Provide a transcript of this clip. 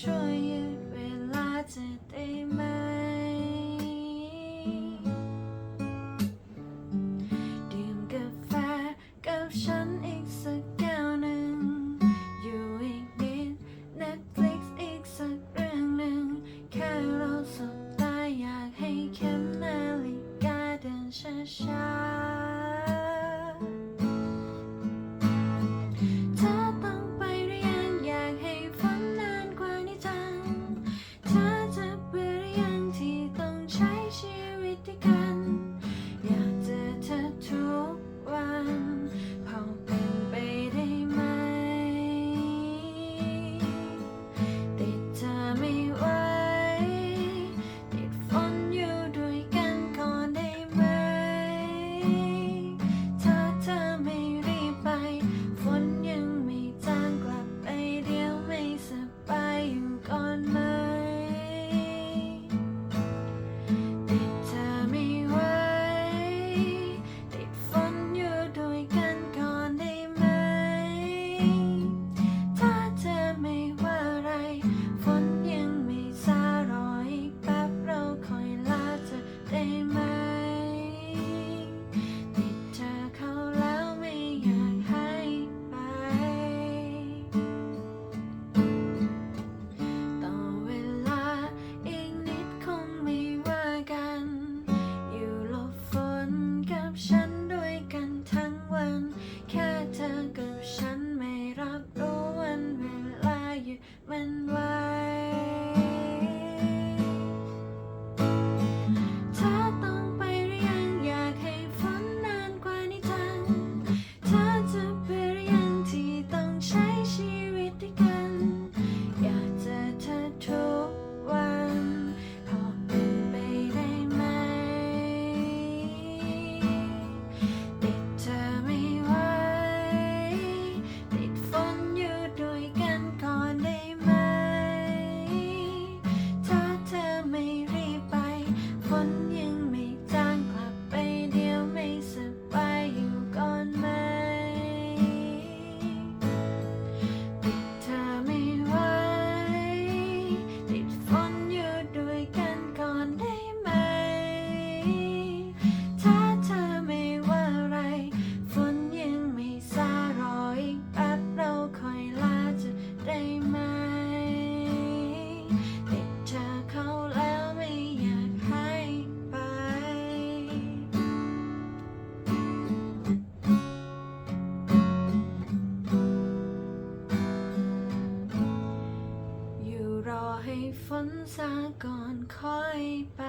ช่วยยืดเวลาจะได้ไหม ดื่มกาแฟกับฉันอีกสักแก้วหนึ่ง อยู่อีกนิด Netflix อีกสักเรื่องหนึ่ง แค่เราสบตาอยากให้เข็มนาฬิกาเดินช้า ฝนซาก่อนค่อยไป